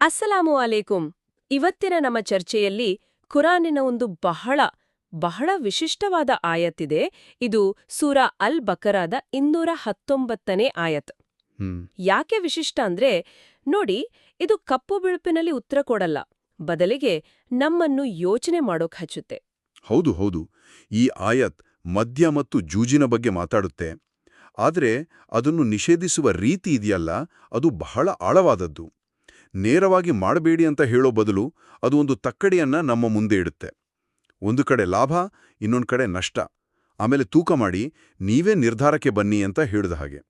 ಅಸ್ಸಲಾಮು ಅಲೇಕುಂ ಇವತ್ತಿನ ನಮ್ಮ ಚರ್ಚೆಯಲ್ಲಿ ಕುರಾನಿನ ಒಂದು ಬಹಳ ಬಹಳ ವಿಶಿಷ್ಟವಾದ ಆಯತ್ತಿದೆ. ಇದು ಸೂರಾ ಅಲ್ ಬಕರಾದ ಇನ್ನೂರ ಹತ್ತೊಂಬತ್ತನೇ ಆಯತ್. ಯಾಕೆ ವಿಶಿಷ್ಟ ಅಂದ್ರೆ ನೋಡಿ ಇದು ಕಪ್ಪು ಬಿಳುಪಿನಲ್ಲಿ ಉತ್ತರ ಕೊಡಲ್ಲ. ಬದಲಿಗೆ ನಮ್ಮನ್ನು ಯೋಚನೆ ಮಾಡೋಕ್ ಹಚ್ಚುತ್ತೆ. ಹೌದು ಹೌದು. ಈ ಆಯತ್ ಮದ್ಯ ಮತ್ತು ಜೂಜಿನ ಬಗ್ಗೆ ಮಾತಾಡುತ್ತೆ. ಆದರೆ ಅದನ್ನು ನಿಷೇಧಿಸುವ ರೀತಿ ಇದೆಯಲ್ಲ ಅದು ಬಹಳ ಆಳವಾದದ್ದು. ನೇರವಾಗಿ ಮಾಡಬೇಡಿ ಅಂತ ಹೇಳೋ ಬದಲು ಅದು ಒಂದು ತಕ್ಕಡಿಯನ್ನ ನಮ್ಮ ಮುಂದೆ ಇಡುತ್ತೆ. ಒಂದು ಕಡೆ ಲಾಭ, ಇನ್ನೊಂದು ಕಡೆ ನಷ್ಟ. ಆಮೇಲೆ ತೂಕ ಮಾಡಿ, ನೀವೇ ನಿರ್ಧಾರಕ್ಕೆ ಬನ್ನಿ ಅಂತ ಹೇಳಿದ ಹಾಗೆ.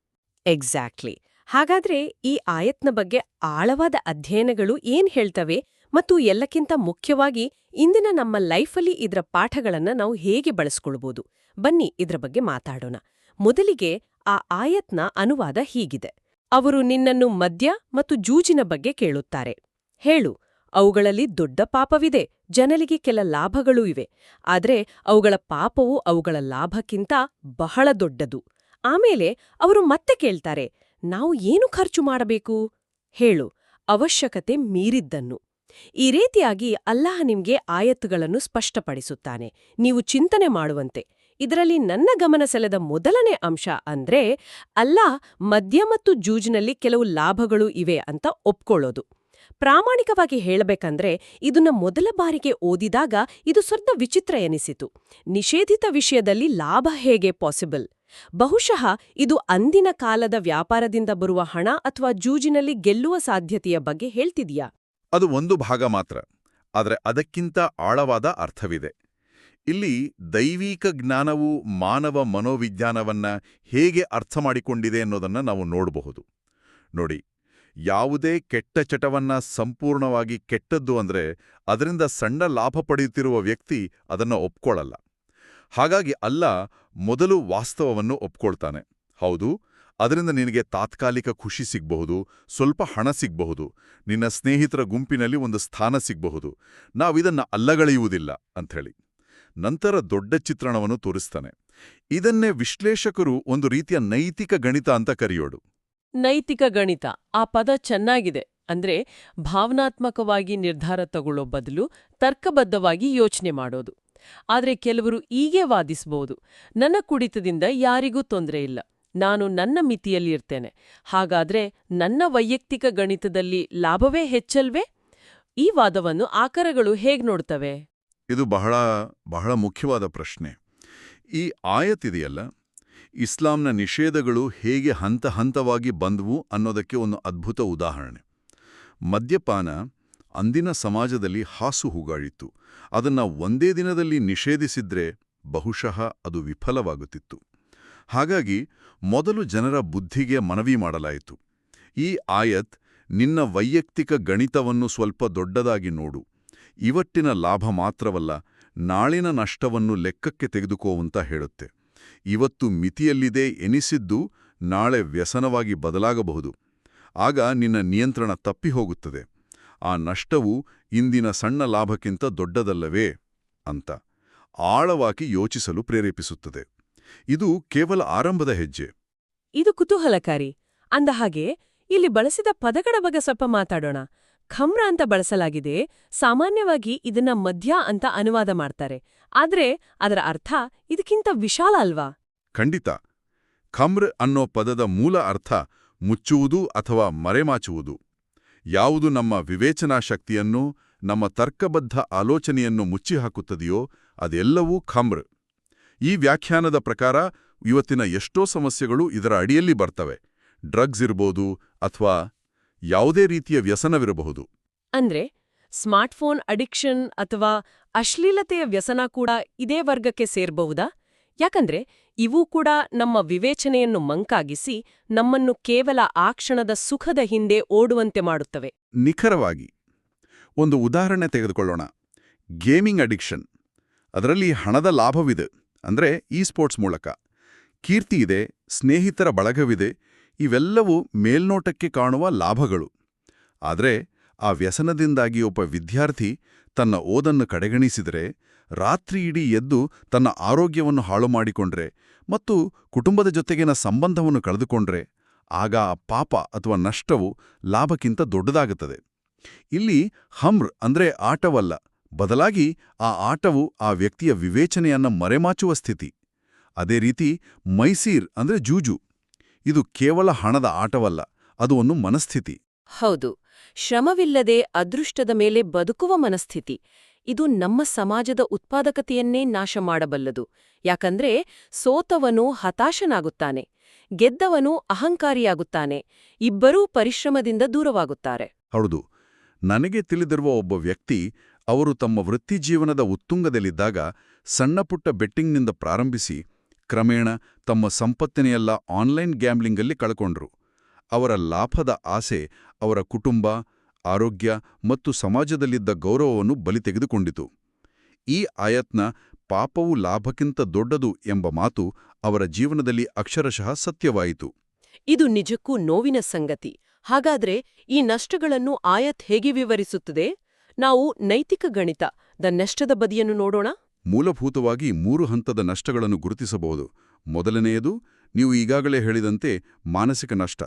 ಎಕ್ಸಾಕ್ಟ್ಲಿ ಹಾಗಾದ್ರೆ ಈ ಆಯತ್ನ ಬಗ್ಗೆ ಆಳವಾದ ಅಧ್ಯಯನಗಳು ಏನ್ ಹೇಳ್ತವೆ ಮತ್ತು ಎಲ್ಲಕ್ಕಿಂತ ಮುಖ್ಯವಾಗಿ ಇಂದಿನ ನಮ್ಮ ಲೈಫಲ್ಲಿ ಇದರ ಪಾಠಗಳನ್ನ ನಾವು ಹೇಗೆ ಬಳಸ್ಕೊಳ್ಬೋದು? ಬನ್ನಿ ಇದ್ರ ಬಗ್ಗೆ ಮಾತಾಡೋಣ. ಮೊದಲಿಗೆ ಆ ಆಯತ್ನ ಅನುವಾದ ಹೀಗಿದೆ. ಅವರು ನಿನ್ನನ್ನು ಮದ್ಯ ಮತ್ತು ಜೂಜಿನ ಬಗ್ಗೆ ಕೇಳುತ್ತಾರೆ. ಹೇಳು, ಅವುಗಳಲ್ಲಿ ದೊಡ್ಡ ಪಾಪವಿದೆ, ಜನರಿಗೆ ಕೆಲ ಲಾಭಗಳೂ ಇವೆ. ಆದರೆ ಅವುಗಳ ಪಾಪವು ಅವುಗಳ ಲಾಭಕ್ಕಿಂತ ಬಹಳ ದೊಡ್ಡದು. ಆಮೇಲೆ ಅವರು ಮತ್ತೆ ಕೇಳ್ತಾರೆ, ನಾವು ಏನು ಖರ್ಚು ಮಾಡಬೇಕು? ಹೇಳು, ಅವಶ್ಯಕತೆ ಮೀರಿದ್ದನ್ನು. ಈ ರೀತಿಯಾಗಿ ಅಲ್ಲಾಹ ನಿಮ್ಗೆ ಆಯತ್ತುಗಳನ್ನು ಸ್ಪಷ್ಟಪಡಿಸುತ್ತಾನೆ. ನೀವು ಚಿಂತನೆ ಮಾಡುವಂತೆ. ಇದರಲ್ಲಿ ನನ್ನ ಗಮನ ಸೆಳೆದ ಮೊದಲನೇ ಅಂಶ ಅಂದ್ರೆ, ಅಲ್ಲ, ಮದ್ಯ ಮತ್ತು ಜೂಜಿನಲ್ಲಿ ಕೆಲವು ಲಾಭಗಳು ಇವೆ ಅಂತ ಒಪ್ಕೊಳ್ಳೋದು. ಪ್ರಾಮಾಣಿಕವಾಗಿ ಹೇಳಬೇಕಂದ್ರೆ, ಇದನ್ನ ಮೊದಲ ಬಾರಿಗೆ ಓದಿದಾಗ ಇದು ಸ್ವಲ್ಪ ವಿಚಿತ್ರ ಎನಿಸಿತು. ನಿಷೇಧಿತ ವಿಷಯದಲ್ಲಿ ಲಾಭ ಹೇಗೆ ಪಾಸಿಬಲ್? ಬಹುಶಃ ಇದು ಅಂದಿನ ಕಾಲದ ವ್ಯಾಪಾರದಿಂದ ಬರುವ ಹಣ ಅಥವಾ ಜೂಜಿನಲ್ಲಿ ಗೆಲ್ಲುವ ಸಾಧ್ಯತೆಯ ಬಗ್ಗೆ ಹೇಳ್ತಿದೆಯಾ ಅದು ಒಂದು ಭಾಗ ಮಾತ್ರ, ಆದರೆ ಅದಕ್ಕಿಂತ ಆಳವಾದ ಅರ್ಥವಿದೆ. ಇಲ್ಲಿ ದೈವಿಕ ಜ್ಞಾನವು ಮಾನವ ಮನೋವಿಜ್ಞಾನವನ್ನ ಹೇಗೆ ಅರ್ಥ ಮಾಡಿಕೊಂಡಿದೆ ಅನ್ನೋದನ್ನ ನಾವು ನೋಡಬಹುದು. ನೋಡಿ, ಯಾವುದೇ ಕೆಟ್ಟ ಚಟವನ್ನ ಸಂಪೂರ್ಣವಾಗಿ ಕೆಟ್ಟದ್ದು ಅಂದ್ರೆ ಅದರಿಂದ ಸಣ್ಣ ಲಾಭ ಪಡೆಯುತ್ತಿರುವ ವ್ಯಕ್ತಿ ಅದನ್ನ ಒಪ್ಕೊಳ್ಳಲ್ಲ. ಹಾಗಾಗಿ ಅಲ್ಲ, ಮೊದಲು ವಾಸ್ತವವನ್ನು ಒಪ್ಕೊಳ್ತಾನೆ. ಹೌದು, ಅದರಿಂದ ನಿನಗೆ ತಾತ್ಕಾಲಿಕ ಖುಷಿ ಸಿಗಬಹುದು, ಸ್ವಲ್ಪ ಹಣ ಸಿಗಬಹುದು, ನಿನ್ನ ಸ್ನೇಹಿತರ ಗುಂಪಿನಲ್ಲಿ ಒಂದು ಸ್ಥಾನ ಸಿಗಬಹುದು. ನಾವಿದನ್ನ ಅಲ್ಲಗಳೆಯುವುದಿಲ್ಲ ಅಂಥೇಳಿ. ನಂತರ ದೊಡ್ಡ ಚಿತ್ರಣವನ್ನು ತೋರಿಸ್ತಾನೆ. ಇದನ್ನೇ ವಿಶ್ಲೇಷಕರು ಒಂದು ರೀತಿಯ ನೈತಿಕ ಗಣಿತ ಅಂತ ಕರೆಯೋಡು ನೈತಿಕ ಗಣಿತ, ಆ ಪದ ಚೆನ್ನಾಗಿದೆ, ಅಂದ್ರೆ ಭಾವನಾತ್ಮಕವಾಗಿ ನಿರ್ಧಾರ ತಗೊಳ್ಳೋ ಬದಲು ತರ್ಕಬದ್ಧವಾಗಿ ಯೋಚನೆ ಮಾಡೋದು. ಆದರೆ ಕೆಲವರು ಈಗೇ ವಾದಿಸಬಹುದು ನನ್ನ ಕುಡಿತದಿಂದ ಯಾರಿಗೂ ತೊಂದರೆ ಇಲ್ಲ, ನಾನು ನನ್ನ ಮಿತಿಯಲ್ಲಿ ಇರ್ತೇನೆ, ಹಾಗಾದ್ರೆ ನನ್ನ ವೈಯಕ್ತಿಕ ಗಣಿತದಲ್ಲಿ ಲಾಭವೇ ಹೆಚ್ಚಲ್ವೇ? ಈ ವಾದವನ್ನು ಆಕರಗಳು ಹೇಗ್ ನೋಡ್ತವೆ? ಇದು ಬಹಳ ಬಹಳ ಮುಖ್ಯವಾದ ಪ್ರಶ್ನೆ. ಈ ಆಯತ್ತಿದೆಯಲ್ಲ ಇಸ್ಲಾಂನ ನಿಷೇಧಗಳು ಹೇಗೆ ಹಂತ ಹಂತವಾಗಿ ಬಂದವು ಅನ್ನೋದಕ್ಕೆ ಒಂದು ಅದ್ಭುತ ಉದಾಹರಣೆ. ಮದ್ಯಪಾನ ಅಂದಿನ ಸಮಾಜದಲ್ಲಿ ಹಾಸು ಹೂಗಾಳಿತ್ತು. ಅದನ್ನ ಒಂದೇ ದಿನದಲ್ಲಿ ನಿಷೇಧಿಸಿದ್ರೆ ಬಹುಶಃ ಅದು ವಿಫಲವಾಗುತ್ತಿತ್ತು. ಹಾಗಾಗಿ ಮೊದಲು ಜನರ ಬುದ್ಧಿಗೆ ಮನವಿ ಮಾಡಲಾಯಿತು. ಈ ಆಯತ್ ನಿನ್ನ ವೈಯಕ್ತಿಕ ಗಣಿತವನ್ನು ಸ್ವಲ್ಪ ದೊಡ್ಡದಾಗಿ ನೋಡು. ಇವತ್ತಿನ ಲಾಭ ಮಾತ್ರವಲ್ಲ, ನಾಳಿನ ನಷ್ಟವನ್ನು ಲೆಕ್ಕಕ್ಕೆ ತೆಗೆದುಕೋವಂತ ಹೇಳುತ್ತೆ. ಇವತ್ತು ಮಿತಿಯಲ್ಲಿದೆ ಎನಿಸಿದ್ದು ನಾಳೆ ವ್ಯಸನವಾಗಿ ಬದಲಾಗಬಹುದು. ಆಗ ನಿನ್ನ ನಿಯಂತ್ರಣ ತಪ್ಪಿ ಹೋಗುತ್ತದೆ. ಆ ನಷ್ಟವು ಇಂದಿನ ಸಣ್ಣ ಲಾಭಕ್ಕಿಂತ ದೊಡ್ಡದಲ್ಲವೇ ಅಂತ ಆಳವಾಗಿ ಯೋಚಿಸಲು ಪ್ರೇರೇಪಿಸುತ್ತದೆ. ಇದು ಕೇವಲ ಆರಂಭದ ಹೆಜ್ಜೆ. ಇದು ಕುತೂಹಲಕಾರಿ. ಅಂದಹಾಗೆ, ಇಲ್ಲಿ ಬಳಸಿದ ಪದಗಳ ಬಗ್ಗೆ ಸ್ವಲ್ಪ ಮಾತಾಡೋಣ. ಖಮ್ರ ಅಂತ ಬಳಸಲಾಗಿದೆ. ಸಾಮಾನ್ಯವಾಗಿ ಇದನ್ನ ಮಧ್ಯ ಅಂತ ಅನುವಾದ ಮಾಡ್ತಾರೆ. ಆದ್ರೆ ಅದರ ಅರ್ಥ ಇದಕ್ಕಿಂತ ವಿಶಾಲ ಅಲ್ವಾ? ಖಂಡಿತ. ಖಮ್ರ್ ಅನ್ನೋ ಪದದ ಮೂಲ ಅರ್ಥ ಮುಚ್ಚುವುದು ಅಥವಾ ಮರೆಮಾಚುವುದು. ಯಾವುದು ನಮ್ಮ ವಿವೇಚನಾ ಶಕ್ತಿಯನ್ನು, ನಮ್ಮ ತರ್ಕಬದ್ಧ ಆಲೋಚನೆಯನ್ನು ಮುಚ್ಚಿಹಾಕುತ್ತದೆಯೋ, ಅದೆಲ್ಲವೂ ಖಮ್ರ್. ಈ ವ್ಯಾಖ್ಯಾನದ ಪ್ರಕಾರ ಇವತ್ತಿನ ಎಷ್ಟೋ ಸಮಸ್ಯೆಗಳು ಇದರ ಅಡಿಯಲ್ಲಿ ಬರ್ತವೆ. ಡ್ರಗ್ಸ್ ಇರ್ಬೋದು ಅಥವಾ ಯಾವುದೇ ರೀತಿಯ ವ್ಯಸನವಿರಬಹುದು. ಅಂದ್ರೆ ಸ್ಮಾರ್ಟ್ಫೋನ್ ಅಡಿಕ್ಷನ್ ಅಥವಾ ಅಶ್ಲೀಲತೆಯ ವ್ಯಸನ ಕೂಡ ಇದೇ ವರ್ಗಕ್ಕೆ ಸೇರ್ಬಹುದಾ? ಯಾಕಂದ್ರೆ ಇವು ಕೂಡ ನಮ್ಮ ವಿವೇಚನೆಯನ್ನು ಮಂಕಾಗಿಸಿ ನಮ್ಮನ್ನು ಕೇವಲ ಆ ಕ್ಷಣದ ಸುಖದ ಹಿಂದೆ ಓಡುವಂತೆ ಮಾಡುತ್ತವೆ. ನಿಖರವಾಗಿ ಒಂದು ಉದಾಹರಣೆ ತೆಗೆದುಕೊಳ್ಳೋಣ. Gaming addiction. ಅದರಲ್ಲಿ ಹಣದ ಲಾಭವಿದೆ. ಅಂದ್ರೆ ಈ ಸ್ಪೋರ್ಟ್ಸ್ ಮೂಲಕ. ಕೀರ್ತಿ ಇದೆ ಸ್ನೇಹಿತರ ಬಳಗವಿದೆ ಇವೆಲ್ಲವೂ ಮೇಲ್ನೋಟಕ್ಕೆ ಕಾಣುವ ಲಾಭಗಳು. ಆದರೆ ಆ ವ್ಯಸನದಿಂದಾಗಿ ಒಬ್ಬ ವಿದ್ಯಾರ್ಥಿ ತನ್ನ ಓದನ್ನು ಕಡೆಗಣಿಸಿದರೆ ರಾತ್ರಿಯಿಡೀ ಎದ್ದು ತನ್ನ ಆರೋಗ್ಯವನ್ನು ಹಾಳು ಮಾಡಿಕೊಂಡ್ರೆ ಮತ್ತು ಕುಟುಂಬದ ಜೊತೆಗಿನ ಸಂಬಂಧವನ್ನು ಕಳೆದುಕೊಂಡ್ರೆ, ಆಗ ಆ ಪಾಪ ಅಥವಾ ನಷ್ಟವು ಲಾಭಕ್ಕಿಂತ ದೊಡ್ಡದಾಗುತ್ತದೆ. ಇಲ್ಲಿ ಹಮ್ರ್ ಅಂದ್ರೆ ಆಟವಲ್ಲ, ಬದಲಾಗಿ ಆ ಆಟವು ಆ ವ್ಯಕ್ತಿಯ ವಿವೇಚನೆಯನ್ನ ಮರೆಮಾಚುವ ಸ್ಥಿತಿ. ಅದೇ ರೀತಿ ಮೈಸೀರ್ ಅಂದ್ರೆ ಜೂಜು. ಇದು ಕೇವಲ ಹಣದ ಆಟವಲ್ಲ ಅದು ಒಂದು ಮನಸ್ಥಿತಿ. ಹೌದು. ಶ್ರಮವಿಲ್ಲದೆ ಅದೃಷ್ಟದ ಮೇಲೆ ಬದುಕುವ ಮನಸ್ಥಿತಿ. ಇದು ನಮ್ಮ ಸಮಾಜದ ಉತ್ಪಾದಕತೆಯನ್ನೇ ನಾಶ ಮಾಡಬಲ್ಲದು. ಯಾಕಂದ್ರೆ ಸೋತವನು ಹತಾಶನಾಗುತ್ತಾನೆ ಗೆದ್ದವನು ಅಹಂಕಾರಿಯಾಗುತ್ತಾನೆ ಇಬ್ಬರೂ ಪರಿಶ್ರಮದಿಂದ ದೂರವಾಗುತ್ತಾರೆ. ಹೌದು. ನನಗೆ ತಿಳಿದಿರುವ ಒಬ್ಬ ವ್ಯಕ್ತಿ ಅವರು ತಮ್ಮ ವೃತ್ತಿಜೀವನದ ಉತ್ತುಂಗದಲ್ಲಿದ್ದಾಗ ಸಣ್ಣಪುಟ್ಟ ಬೆಟ್ಟಿಂಗ್ನಿಂದ ಪ್ರಾರಂಭಿಸಿ ಕ್ರಮೇಣ ತಮ್ಮ ಸಂಪತ್ತಿನೆಯೆಲ್ಲ ಆನ್ಲೈನ್ ಗ್ಯಾಮ್ಲಿಂಗಲ್ಲಿ ಕಳ್ಕೊಂಡ್ರು. ಅವರ ಲಾಭದ ಆಸೆ, ಅವರ ಕುಟುಂಬ, ಆರೋಗ್ಯ ಮತ್ತು ಸಮಾಜದಲ್ಲಿದ್ದ ಗೌರವವನ್ನು ಬಲಿ ತೆಗೆದುಕೊಂಡಿತು. ಈ ಆಯತ್ನ ಪಾಪವು ಲಾಭಕ್ಕಿಂತ ದೊಡ್ಡದು ಎಂಬ ಮಾತು ಅವರ ಜೀವನದಲ್ಲಿ ಅಕ್ಷರಶಃ ಸತ್ಯವಾಯಿತು. ಇದು ನಿಜಕ್ಕೂ ನೋವಿನ ಸಂಗತಿ. ಹಾಗಾದ್ರೆ ಈ ನಷ್ಟಗಳನ್ನು ಆಯತ್ ಹೇಗೆ ವಿವರಿಸುತ್ತದೆ? ನಾವು ನೈತಿಕ ಗಣಿತ, ದ ನಷ್ಟದ ಬದಿಯನ್ನು ನೋಡೋಣ. ಮೂಲಭೂತವಾಗಿ ಮೂರು ಹಂತದ ನಷ್ಟಗಳನ್ನು ಗುರುತಿಸಬಹುದು. ಮೊದಲನೆಯದು ನೀವು ಈಗಾಗಲೇ ಹೇಳಿದಂತೆ ಮಾನಸಿಕ ನಷ್ಟ.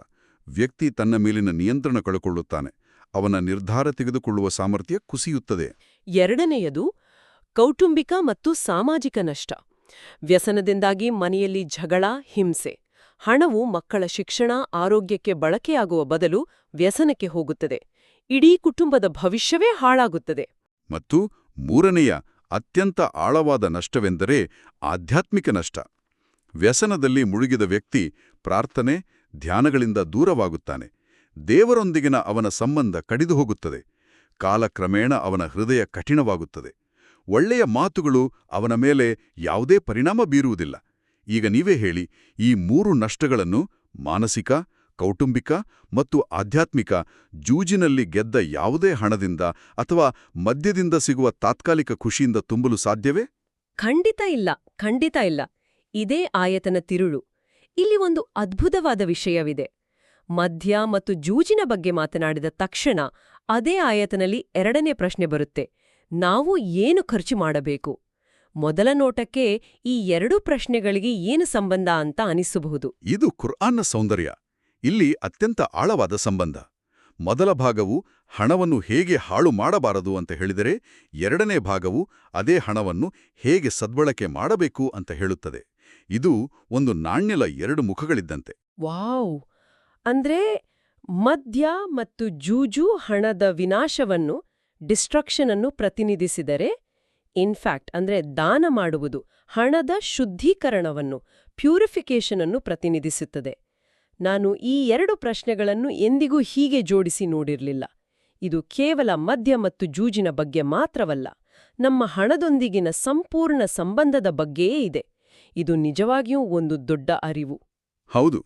ವ್ಯಕ್ತಿ ತನ್ನ ಮೇಲಿನ ನಿಯಂತ್ರಣ ಕಳೆಕೊಳ್ಳುತ್ತಾನೆ. ಅವನ ನಿರ್ಧಾರ ತೆಗೆದುಕೊಳ್ಳುವ ಸಾಮರ್ಥ್ಯ ಕುಸಿಯುತ್ತದೆ. ಎರಡನೆಯದು ಕೌಟುಂಬಿಕ ಮತ್ತು ಸಾಮಾಜಿಕ ನಷ್ಟ. ವ್ಯಸನದಿಂದಾಗಿ ಮನೆಯಲ್ಲಿ ಜಗಳ ಹಿಂಸೆ. ಹಣವು ಮಕ್ಕಳ ಶಿಕ್ಷಣ ಆರೋಗ್ಯಕ್ಕೆ ಬಳಕೆಯಾಗುವ ಬದಲು ವ್ಯಸನಕ್ಕೆ ಹೋಗುತ್ತದೆ. ಇಡೀ ಕುಟುಂಬದ ಭವಿಷ್ಯವೇ ಹಾಳಾಗುತ್ತದೆ. ಮತ್ತು ಮೂರನೆಯ ಅತ್ಯಂತ ಆಳವಾದ ನಷ್ಟವೆಂದರೆ ಆಧ್ಯಾತ್ಮಿಕ ನಷ್ಟ. ವ್ಯಸನದಲ್ಲಿ ಮುಳುಗಿದ ವ್ಯಕ್ತಿ ಪ್ರಾರ್ಥನೆ, ಧ್ಯಾನಗಳಿಂದ ದೂರವಾಗುತ್ತಾನೆ. ದೇವರೊಂದಿಗಿನ ಅವನ ಸಂಬಂಧ ಕಡಿದು ಹೋಗುತ್ತದೆ ಕಾಲಕ್ರಮೇಣ ಅವನ ಹೃದಯ ಕಠಿಣವಾಗುತ್ತದೆ. ಒಳ್ಳೆಯ ಮಾತುಗಳು ಅವನ ಮೇಲೆ ಯಾವುದೇ ಪರಿಣಾಮ ಬೀರುವುದಿಲ್ಲ. ಈಗ ನೀವೇ ಹೇಳಿ, ಈ ಮೂರು ನಷ್ಟಗಳನ್ನು ಮಾನಸಿಕ ಕೌಟುಂಬಿಕ ಮತ್ತು ಆಧ್ಯಾತ್ಮಿಕ ಜೂಜಿನಲ್ಲಿ ಗೆದ್ದ ಯಾವುದೇ ಹಣದಿಂದ ಅಥವಾ ಮದ್ಯದಿಂದ ಸಿಗುವ ತಾತ್ಕಾಲಿಕ ಖುಷಿಯಿಂದ ತುಂಬಲು ಸಾಧ್ಯವೇ? ಖಂಡಿತ ಇಲ್ಲ ಖಂಡಿತ ಇಲ್ಲ. ಇದೇ ಆಯತನ ತಿರುಳು. ಇಲ್ಲಿ ಒಂದು ಅದ್ಭುತವಾದ ವಿಷಯವಿದೆ. ಮಧ್ಯ ಮತ್ತು ಜೂಜಿನ ಬಗ್ಗೆ ಮಾತನಾಡಿದ ತಕ್ಷಣ ಅದೇ ಆಯತನಲ್ಲಿ ಎರಡನೇ ಪ್ರಶ್ನೆ ಬರುತ್ತೆ. ನಾವು ಏನು ಖರ್ಚು ಮಾಡಬೇಕು? ಮೊದಲ ನೋಟಕ್ಕೆ ಈ ಎರಡೂ ಪ್ರಶ್ನೆಗಳಿಗೆ ಏನು ಸಂಬಂಧ ಅಂತ ಅನಿಸಬಹುದು? ಇದು ಕುರ್ಆನ್ನ ಸೌಂದರ್ಯ. ಇಲ್ಲಿ ಅತ್ಯಂತ ಆಳವಾದ ಸಂಬಂಧ. ಮೊದಲ ಭಾಗವು ಹಣವನ್ನು ಹೇಗೆ ಹಾಳು ಮಾಡಬಾರದು ಅಂತ ಹೇಳಿದರೆ, ಎರಡನೇ ಭಾಗವು ಅದೇ ಹಣವನ್ನು ಹೇಗೆ ಸದ್ಬಳಕೆ ಮಾಡಬೇಕು ಅಂತ ಹೇಳುತ್ತದೆ. ಇದು ಒಂದು ನಾಣ್ಯಲ ಎರಡು ಮುಖಗಳಿದ್ದಂತೆ. ವಾವ್! ಅಂದ್ರೆ ಮದ್ಯ ಮತ್ತು ಜೂಜು ಹಣದ ವಿನಾಶವನ್ನು, ಡಿಸ್ಟ್ರಕ್ಷನ್ ಅನ್ನು ಪ್ರತಿನಿಧಿಸಿದರೆ ಇನ್ಫ್ಯಾಕ್ಟ್ ಅಂದ್ರೆ ದಾನ ಮಾಡುವುದು, ಹಣದ ಶುದ್ಧೀಕರಣವನ್ನು ಪ್ಯೂರಿಫಿಕೇಶನ್ ಅನ್ನು ಪ್ರತಿನಿಧಿಸುತ್ತದೆ. ನಾನು ಈ ಎರಡು ಪ್ರಶ್ನೆಗಳನ್ನು ಎಂದಿಗೂ ಹೀಗೆ ಜೋಡಿಸಿ ನೋಡಿರಲಿಲ್ಲ. ಇದು ಕೇವಲ ಮದ್ಯ ಮತ್ತು ಜೂಜಿನ ಬಗ್ಗೆ ಮಾತ್ರವಲ್ಲ ನಮ್ಮ ಹಣದೊಂದಿಗಿನ ಸಂಪೂರ್ಣ ಸಂಬಂಧದ ಬಗ್ಗೆಯೇ ಇದೆ. ಇದು ನಿಜವಾಗಿಯೂ ಒಂದು ದೊಡ್ಡ ಅರಿವು. ಹೌದು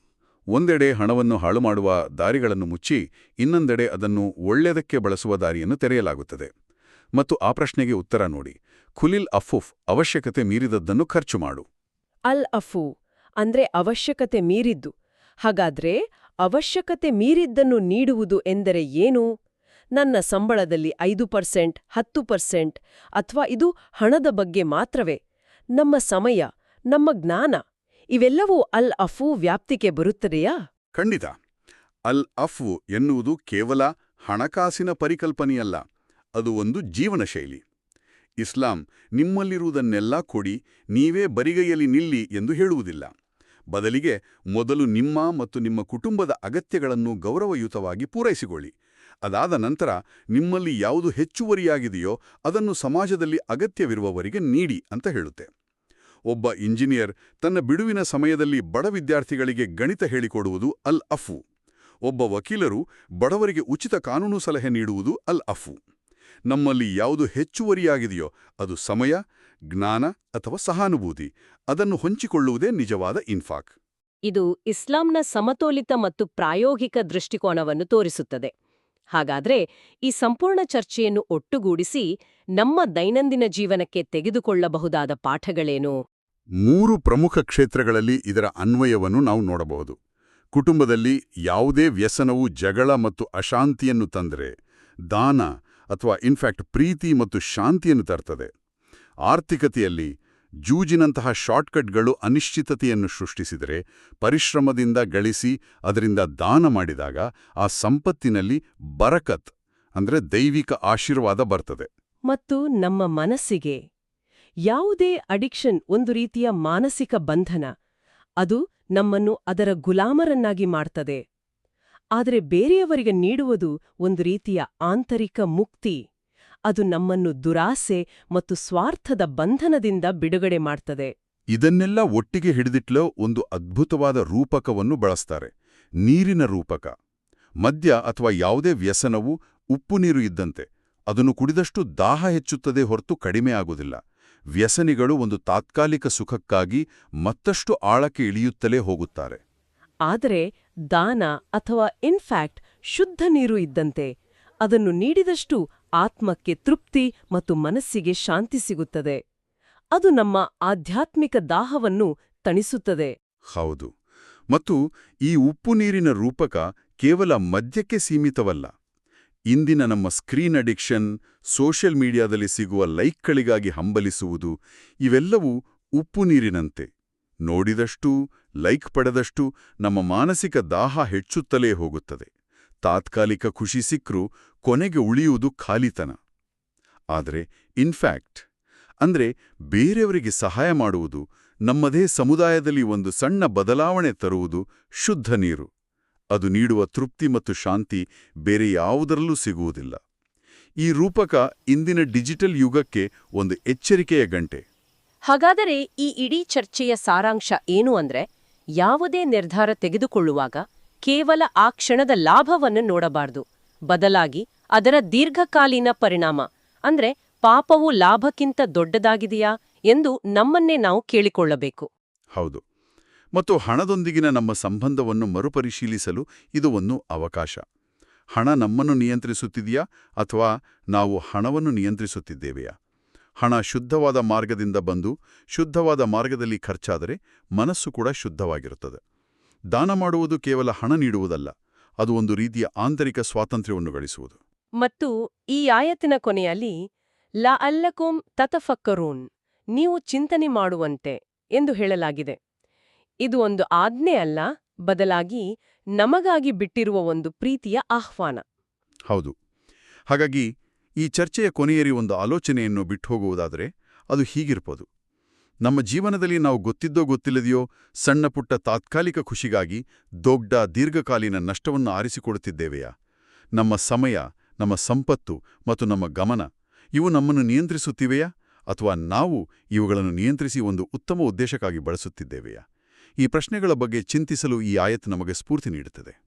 ಒಂದೆಡೆ ಹಣವನ್ನು ಹಾಳು ಮಾಡುವ ದಾರಿಗಳನ್ನು ಮುಚ್ಚಿ ಇನ್ನೊಂದೆಡೆ ಅದನ್ನು ಒಳ್ಳೆಯದಕ್ಕೆ ಬಳಸುವ ದಾರಿಯನ್ನು ತೆರೆಯಲಾಗುತ್ತದೆ. ಮತ್ತು ಆ ಪ್ರಶ್ನೆಗೆ ಉತ್ತರ ನೋಡಿ. ಖುಲಿಲ್ ಅಫೂಫ್ ಅವಶ್ಯಕತೆ ಮೀರಿದದ್ದನ್ನು ಖರ್ಚು ಮಾಡು. ಅಲ್ ಅಫೂ ಅಂದ್ರೆ ಅವಶ್ಯಕತೆ ಮೀರಿದ್ದು. ಹಾಗಾದ್ರೆ ಅವಶ್ಯಕತೆ ಮೀರಿದ್ದನ್ನು ನೀಡುವುದು ಎಂದರೆ ಏನು? ನನ್ನ ಸಂಬಳದಲ್ಲಿ ಐದು ಪರ್ಸೆಂಟ್, ಹತ್ತು ಪರ್ಸೆಂಟ್ ಅಥವಾ ಇದು ಹಣದ ಬಗ್ಗೆ ಮಾತ್ರವೇ? ನಮ್ಮ ಸಮಯ, ನಮ್ಮ ಜ್ಞಾನ, ಇವೆಲ್ಲವೂ ಅಲ್ ಅಫು ವ್ಯಾಪ್ತಿಗೆ ಬರುತ್ತದೆಯಾ? ಖಂಡಿತ. ಅಲ್ ಅಫು ಎನ್ನುವುದು ಕೇವಲ ಹಣಕಾಸಿನ ಪರಿಕಲ್ಪನೆಯಲ್ಲ, ಅದು ಒಂದು ಜೀವನ ಶೈಲಿ ಇಸ್ಲಾಂ ನಿಮ್ಮಲ್ಲಿರುವುದನ್ನೆಲ್ಲ ಕೊಡಿ, ನೀವೇ ಬರಿಗೈಯಲ್ಲಿ ನಿಲ್ಲಿ ಎಂದು ಹೇಳುವುದಿಲ್ಲ. ಬದಲಿಗೆ ಮೊದಲು ನಿಮ್ಮ ಮತ್ತು ನಿಮ್ಮ ಕುಟುಂಬದ ಅಗತ್ಯಗಳನ್ನು ಗೌರವಯುತವಾಗಿ ಪೂರೈಸಿಕೊಳ್ಳಿ. ಅದಾದ ನಂತರ ನಿಮ್ಮಲ್ಲಿ ಯಾವುದು ಹೆಚ್ಚುವರಿಯಾಗಿದೆಯೋ ಅದನ್ನು ಸಮಾಜದಲ್ಲಿ ಅಗತ್ಯವಿರುವವರಿಗೆ ನೀಡಿ ಅಂತ ಹೇಳುತ್ತೆ. ಒಬ್ಬ ಇಂಜಿನಿಯರ್ ತನ್ನ ಬಿಡುವಿನ ಸಮಯದಲ್ಲಿ ಬಡ ವಿದ್ಯಾರ್ಥಿಗಳಿಗೆ ಗಣಿತ ಹೇಳಿಕೊಡುವುದು ಅಲ್ ಅಫು. ಒಬ್ಬ ವಕೀಲರು ಬಡವರಿಗೆ ಉಚಿತ ಕಾನೂನು ಸಲಹೆ ನೀಡುವುದು ಅಲ್ ಅಫು. ನಮ್ಮಲ್ಲಿ ಯಾವುದು ಹೆಚ್ಚುವರಿಯಾಗಿದೆಯೋ ಅದು ಸಮಯ ಜ್ಞಾನ ಅಥವಾ ಸಹಾನುಭೂತಿ. ಅದನ್ನು ಹೊಂಚಿಕೊಳ್ಳುವುದೇ ನಿಜವಾದ ಇನ್ಫಾಕ್. ಇದು ಇಸ್ಲಾಂನ ಸಮತೋಲಿತ ಮತ್ತು ಪ್ರಾಯೋಗಿಕ ದೃಷ್ಟಿಕೋನವನ್ನು ತೋರಿಸುತ್ತದೆ. ಹಾಗಾದ್ರೆ ಈ ಸಂಪೂರ್ಣ ಚರ್ಚೆಯನ್ನು ಒಟ್ಟುಗೂಡಿಸಿ ನಮ್ಮ ದೈನಂದಿನ ಜೀವನಕ್ಕೆ ತೆಗೆದುಕೊಳ್ಳಬಹುದಾದ ಪಾಠಗಳೇನು? ಮೂರು ಪ್ರಮುಖ ಕ್ಷೇತ್ರಗಳಲ್ಲಿ ಇದರ ಅನ್ವಯವನ್ನು ನಾವು ನೋಡಬಹುದು. ಕುಟುಂಬದಲ್ಲಿ ಯಾವುದೇ ವ್ಯಸನವು ಜಗಳ ಮತ್ತು ಅಶಾಂತಿಯನ್ನು ತಂದರೆ ದಾನ ಅಥವಾ ಇನ್ಫ್ಯಾಕ್ಟ್ ಪ್ರೀತಿ ಮತ್ತು ಶಾಂತಿಯನ್ನು ತರ್ತದೆ. ಆರ್ಥಿಕತೆಯಲ್ಲಿ ಜೂಜಿನಂತಹ ಶಾರ್ಟ್ಕಟ್ಗಳು ಅನಿಶ್ಚಿತತೆಯನ್ನು ಸೃಷ್ಟಿಸಿದರೆ, ಪರಿಶ್ರಮದಿಂದ ಗಳಿಸಿ ಅದರಿಂದ ದಾನ ಮಾಡಿದಾಗ ಆ ಸಂಪತ್ತಿನಲ್ಲಿ ಬರಕತ್, ಅಂದ್ರೆ ದೈವಿಕ ಆಶೀರ್ವಾದ ಬರ್ತದೆ. ಮತ್ತು ನಮ್ಮ ಮನಸ್ಸಿಗೆ ಯಾವುದೇ ಅಡಿಕ್ಷನ್ ಒಂದು ರೀತಿಯ ಮಾನಸಿಕ ಬಂಧನ, ಅದು ನಮ್ಮನ್ನು ಅದರ ಗುಲಾಮರನ್ನಾಗಿ ಮಾಡ್ತದೆ. ಆದರೆ ಬೇರೆಯವರಿಗೆ ನೀಡುವುದು ಒಂದು ರೀತಿಯ ಆಂತರಿಕ ಮುಕ್ತಿ. ಅದು ನಮ್ಮನ್ನು ದುರಾಸೆ ಮತ್ತು ಸ್ವಾರ್ಥದ ಬಂಧನದಿಂದ ಬಿಡುಗಡೆ ಮಾಡ್ತದೆ. ಇದನ್ನೆಲ್ಲ ಒಟ್ಟಿಗೆ ಹಿಡಿದಿಟ್ಲೋ ಒಂದು ಅದ್ಭುತವಾದ ರೂಪಕವನ್ನು ಬಳಸ್ತಾರೆ. ನೀರಿನ ರೂಪಕ. ಮದ್ಯ ಅಥವಾ ಯಾವುದೇ ವ್ಯಸನವು ಉಪ್ಪು ನೀರು ಇದ್ದಂತೆ. ಅದನ್ನು ಕುಡಿದಷ್ಟು ದಾಹ ಹೆಚ್ಚುತ್ತದೆ ಹೊರತು ಕಡಿಮೆ ಆಗುವುದಿಲ್ಲ. ವ್ಯಸನಿಗಳು ಒಂದು ತಾತ್ಕಾಲಿಕ ಸುಖಕ್ಕಾಗಿ ಮತ್ತಷ್ಟು ಆಳಕ್ಕೆ ಇಳಿಯುತ್ತಲೇ ಹೋಗುತ್ತಾರೆ. ಆದರೆ ದಾನ ಅಥವಾ ಇನ್ಫ್ಯಾಕ್ಟ್ ಶುದ್ಧ ನೀರು ಇದ್ದಂತೆ. ಅದನ್ನು ನೀಡಿದಷ್ಟು ಆತ್ಮಕ್ಕೆ ತೃಪ್ತಿ ಮತ್ತು ಮನಸ್ಸಿಗೆ ಶಾಂತಿ ಸಿಗುತ್ತದೆ. ಅದು ನಮ್ಮ ಆಧ್ಯಾತ್ಮಿಕ ದಾಹವನ್ನು ತಣಿಸುತ್ತದೆ. ಹೌದು. ಮತ್ತು ಈ ಉಪ್ಪು ನೀರಿನ ರೂಪಕ ಕೇವಲ ಮದ್ಯಕ್ಕೆ ಸೀಮಿತವಲ್ಲ. ಇಂದಿನ ನಮ್ಮ ಸ್ಕ್ರೀನ್ ಅಡಿಕ್ಷನ್, ಸೋಷಿಯಲ್ ಮೀಡಿಯಾದಲ್ಲಿ ಸಿಗುವ ಲೈಕ್ಗಳಿಗಾಗಿ ಹಂಬಲಿಸುವುದು ಇವೆಲ್ಲವೂ ಉಪ್ಪು ನೀರಿನಂತೆ. ನೋಡಿದಷ್ಟೂ, ಲೈಕ್ ಪಡೆದಷ್ಟು ನಮ್ಮ ಮಾನಸಿಕ ದಾಹ ಹೆಚ್ಚುತ್ತಲೇ ಹೋಗುತ್ತದೆ. ತಾತ್ಕಾಲಿಕ ಖುಷಿ ಸಿಕ್ಕರೂ ಕೊನೆಗೆ ಉಳಿಯುವುದು ಖಾಲಿತನ. ಆದರೆ ಇನ್ಫ್ಯಾಕ್ಟ್ ಅಂದ್ರೆ ಬೇರೆಯವರಿಗೆ ಸಹಾಯ ಮಾಡುವುದು, ನಮ್ಮದೇ ಸಮುದಾಯದಲ್ಲಿ ಒಂದು ಸಣ್ಣ ಬದಲಾವಣೆ ತರುವುದು ಶುದ್ಧ ನೀರು. ಅದು ನೀಡುವ ತೃಪ್ತಿ ಮತ್ತು ಶಾಂತಿ ಬೇರೆ ಯಾವುದರಲ್ಲೂ ಸಿಗುವುದಿಲ್ಲ. ಈ ರೂಪಕ ಇಂದಿನ ಡಿಜಿಟಲ್ ಯುಗಕ್ಕೆ ಒಂದು ಎಚ್ಚರಿಕೆಯ ಗಂಟೆ. ಹಾಗಾದರೆ ಈ ಇಡೀ ಚರ್ಚೆಯ ಸಾರಾಂಶ ಏನು ಅಂದ್ರೆ, ಯಾವುದೇ ನಿರ್ಧಾರ ತೆಗೆದುಕೊಳ್ಳುವಾಗ ಕೇವಲ ಆ ಕ್ಷಣದ ಲಾಭವನ್ನು ನೋಡಬಾರದು. ಬದಲಾಗಿ ಅದರ ದೀರ್ಘಕಾಲೀನ ಪರಿಣಾಮ. ಅಂದ್ರೆ ಪಾಪವು ಲಾಭಕ್ಕಿಂತ ದೊಡ್ಡದಾಗಿದೆಯಾ ಎಂದು ನಮ್ಮನ್ನೇ ನಾವು ಕೇಳಿಕೊಳ್ಳಬೇಕು. ಹೌದು. ಮತ್ತು ಹಣದೊಂದಿಗಿನ ನಮ್ಮ ಸಂಬಂಧವನ್ನು ಮರುಪರಿಶೀಲಿಸಲು ಇದು ಒಂದು ಅವಕಾಶ. ಹಣ ನಮ್ಮನ್ನು ನಿಯಂತ್ರಿಸುತ್ತಿದೆಯಾ ಅಥವಾ ನಾವು ಹಣವನ್ನು ನಿಯಂತ್ರಿಸುತ್ತಿದ್ದೇವೆಯಾ? ಹಣ ಶುದ್ಧವಾದ ಮಾರ್ಗದಿಂದ ಬಂದು ಶುದ್ಧವಾದ ಮಾರ್ಗದಲ್ಲಿ ಖರ್ಚಾದರೆ ಮನಸ್ಸು ಕೂಡ ಶುದ್ಧವಾಗಿರುತ್ತದೆ. ದಾನ ಮಾಡುವುದು ಕೇವಲ ಹಣ ನೀಡುವುದಲ್ಲ, ಅದು ಒಂದು ರೀತಿಯ ಆಂತರಿಕ ಸ್ವಾತಂತ್ರ್ಯವನ್ನು ಗಳಿಸುವುದು. ಮತ್ತು ಈ ಆಯತಿನ ಕೊನೆಯಲ್ಲಿ, ಲ ಅಲ್ಲಕುಂ ತತಫಕ್ಕರೂನ್, ನೀವು ಚಿಂತನೆ ಮಾಡುವಂತೆ ಎಂದು ಹೇಳಲಾಗಿದೆ. ಇದು ಒಂದು ಆಜ್ಞೆ ಅಲ್ಲ, ಬದಲಾಗಿ ನಮಗಾಗಿ ಬಿಟ್ಟಿರುವ ಒಂದು ಪ್ರೀತಿಯ ಆಹ್ವಾನ. ಹೌದು. ಹಾಗಾಗಿ ಈ ಚರ್ಚೆಯ ಕೊನೆಯಲ್ಲಿ ಒಂದು ಆಲೋಚನೆಯನ್ನು ಬಿಟ್ಟು ಹೋಗುವುದಾದರೆ ಅದು ಹೀಗಿರ್ಬೋದು ನಮ್ಮ ಜೀವನದಲ್ಲಿ ನಾವು ಗೊತ್ತಿದ್ದೋ ಗೊತ್ತಿಲ್ಲದೆಯೋ ಸಣ್ಣ ಪುಟ್ಟ ತಾತ್ಕಾಲಿಕ ಖುಷಿಗಾಗಿ ದೊಡ್ಡ ದೀರ್ಘಕಾಲೀನ ನಷ್ಟವನ್ನು ಆರಿಸಿಕೊಡುತ್ತಿದ್ದೇವೆಯಾ? ನಮ್ಮ ಸಮಯ ನಮ್ಮ ಸಂಪತ್ತು ಮತ್ತು ನಮ್ಮ ಗಮನ, ಇವು ನಮ್ಮನ್ನು ನಿಯಂತ್ರಿಸುತ್ತಿವೆಯಾ? ಅಥವಾ ನಾವು ಇವುಗಳನ್ನು ನಿಯಂತ್ರಿಸಿ ಒಂದು ಉತ್ತಮ ಉದ್ದೇಶಕ್ಕಾಗಿ ಬಳಸುತ್ತಿದ್ದೇವೆಯಾ? ಈ ಪ್ರಶ್ನೆಗಳ ಬಗ್ಗೆ ಚಿಂತಿಸಲು ಈ ಆಯತ್ ನಮಗೆ ಸ್ಫೂರ್ತಿ ನೀಡುತ್ತದೆ.